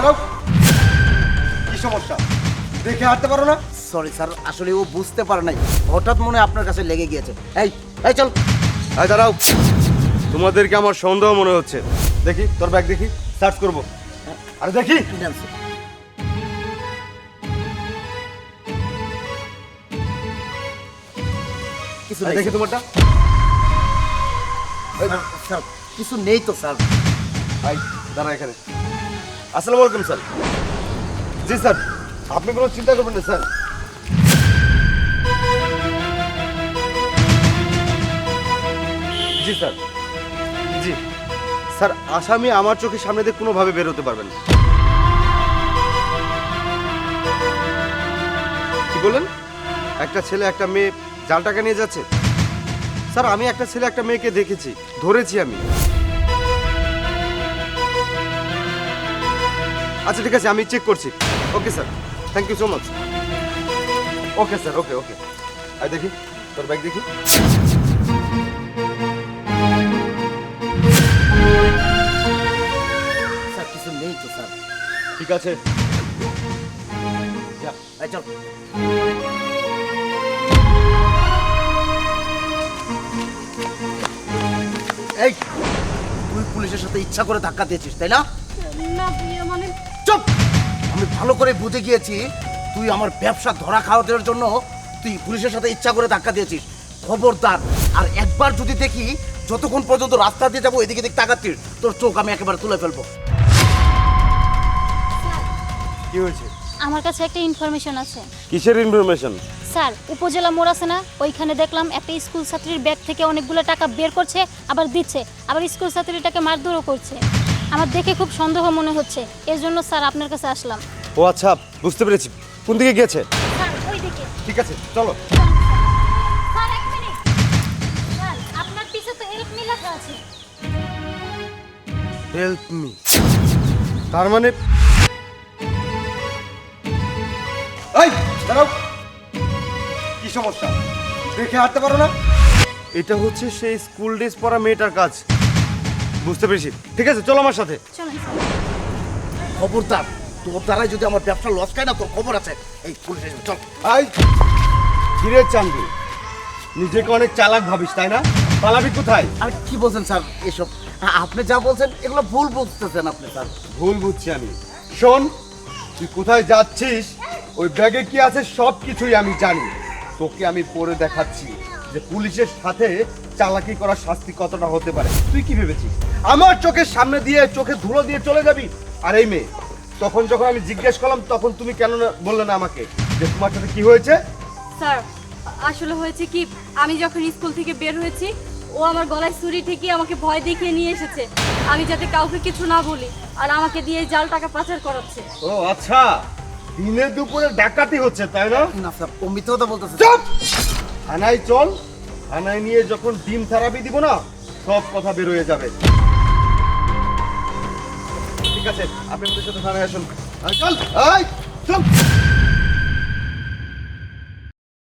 দাঁড়াও। কি সমস্যা? দেখে হাঁটতে পারো না? সরি স্যার আসলে ও বুঝতে পারে নাই। হঠাৎ মনে হয় আপনার কাছে লেগে গিয়েছে। এই এই চল। এই দাঁড়াও। তোমাদেরকে আমার সন্দেহ মনে হচ্ছে। দেখি তোর ব্যাগ দেখি। সার্চ করব। আরে দেখি। তোমারটা। কিছু নেই তো স্যার ভাই দাঁড়া এখানে। আসসালামু আলাইকুম, স্যার। জি, স্যার। আপনি কোনো চিন্তা করবেন না, স্যার। জি স্যার। জি। স্যার, আসামি আমার চোখের সামনে দিয়ে কোনোভাবে বের হতে পারবেন কি বললেন? একটা ছেলে, একটা মেয়ে জাল টাকা নিয়ে যাচ্ছে? স্যার, আমি একটা ছেলে, একটা মেয়েকে দেখেছি, ধরেছি আমি। আচ্ছা ঠিক আছে আমি চেক করছি। Okay sir thank you so much okay sir okay okay I দেখি তোর ব্যাগ দেখি। স্যার কিছু নেই তো স্যার ঠিক আছে। চল। এই তুই পুলিশের সাথে ইচ্ছা করে ধাক্কা দিয়েছিস তাই না? না মানে চুপ। আমি ভালো করে বুঝে গিয়েছি তুই আমার ব্যবসা ধরা জন্য তুই পুলিশের সাথে ইচ্ছা করে ধাক্কা দিয়েছিস। খবরদার। আর একবার যদি দেখি যতক্ষণ পর্যন্ত রাস্তা দিয়ে যাব এদিকে দিক তাকাচ্ছিস তোর চোখ আমি একেবারে তুলে ফেলব। কি হয়েছে? আমার কাছে একটা ইনফরমেশন আছে। কিসের ইনফরমেশন স্যার উপজেলা মোড় আছে না? ওইখানে দেখলাম একটা স্কুল ছাত্রীর ব্যাগ থেকে অনেকগুলো টাকা বের করছে আবার দিচ্ছে। আবার স্কুল ছাত্রীটাকে মারধরও করছে। আমার দেখে খুব সন্দেহ মনে হচ্ছে। এর জন্য স্যার আপনার কাছে আসলাম। ও আচ্ছা বুঝতে পেরেছি। কোন দিকে গিয়েছে? স্যার ওই দিকে। ঠিক আছে চলো। স্যার এক মিনিট। স্যার আপনার পিছে তো হেল্প মি লেখা আছে। হেল্প মি তার মানে? এই দাঁড়াও। কি সমস্যা? দেখে হাঁটতে পারো না? এটা হচ্ছে সেই স্কুল ড্রেস পরা মেয়েটার কাজ। বুঝতে পেরেছি। ঠিক আছে চলো আমার সাথে। চলুন খবরদার তোর দ্বারাই যদি আমার ব্যবসা লস খায় না তোর খবর আছে। এই পুলিশ চল। আই ফিরে চান্দি নিজেকে অনেক চালাক ভাবিস তাই না? পালাবি কোথায়? আর কি বলছেন স্যার এসব? আ- আপনি যা বলছেন এগুলো ভুল বুঝতেছেন আপনি স্যার। ভুল বুঝছি আমি। শোন তুই কোথায় যাচ্ছিস ওই ব্যাগে কি আছে সব কিছুই আমি জানি। তোকে আমি পরে দেখাচ্ছি। যে পুলিশের সাথে চালাকি করার শাস্তি কতটা হতে পারে? তুই কি ভেবেছিস? আমার চোখের সামনে দিয়ে চোখে ধুলো দিয়ে চলে যাবি? আর এই মেয়ে তখন যখন আমি জিজ্ঞেস করলাম তখন তুমি কেন না বললে না আমাকে? যে তোমার সাথে কি হয়েছে? স্যার আসলে হয়েছে কি আমি যখন স্কুল থেকে বের হয়েছি ও আমার গলায় ছুরি ঠেকিয়ে আমাকে ভয় দেখিয়ে নিয়ে এসেছে। আমি যাতে কাউকে কিছু না বলি আর আমাকে দিয়ে এই জাল টাকা পাচার করাচ্ছে। ও আচ্ছা। দিনে দুপুরে ডাকাতি হচ্ছে তাই না? না স্যার ও মিথ্যে কথা বলতেছে। চুপ! থানায় চল, থানায় নিয়ে যখন ডিম থেরাপি দিব না, সব কথা বেরোয়ে যাবে। ঠিক আছে, আপনি আমাদের সাথে থানায় আসুন। চল চল।